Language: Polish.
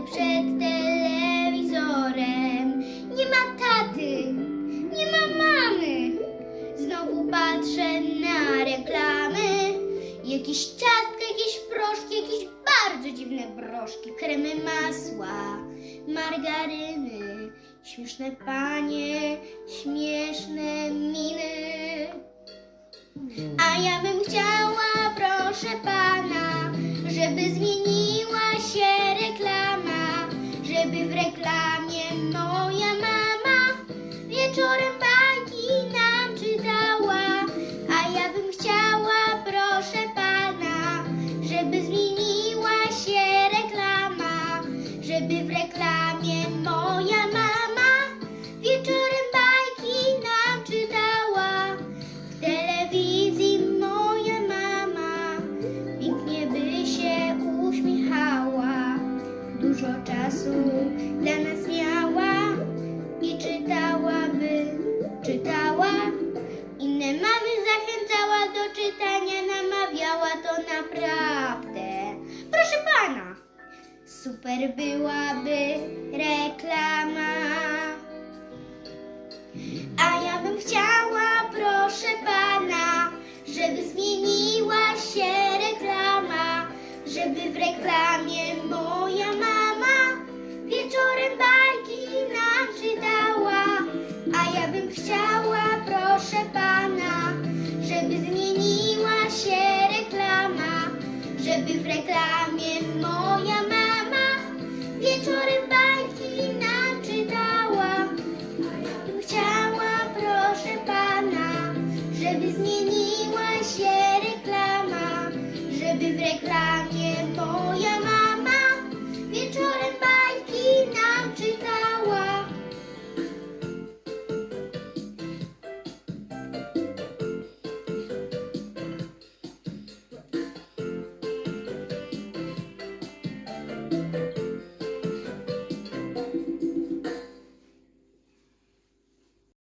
przed telewizorem. Nie ma taty, nie ma mamy. Znowu patrzę na reklamy. Jakiś ciastka, jakieś proszki, jakieś bardzo dziwne broszki, kremy masła, margaryny, śmieszne panie, śmieszne miny. A ja bym chciała, proszę pana, żeby zmieniła się żeby w reklamie moja mama wieczorem bajki nam czytała. A ja bym chciała, proszę pana, żeby zmieniła się reklama, żeby w reklamie dużo czasu dla nas miała i czytałaby, czytała. Inne mamy zachęcała do czytania, namawiała to naprawdę. Proszę pana, super byłaby reklama. A ja bym chciała, proszę pana, żeby zmieniła się reklama, żeby w reklamie chciała, proszę pana, żeby zmieniła się reklama, żeby w reklamie moja mama wieczorem bajki naczytała. chciała, proszę pana, żeby zmieniła się reklama, żeby w reklamie moja mama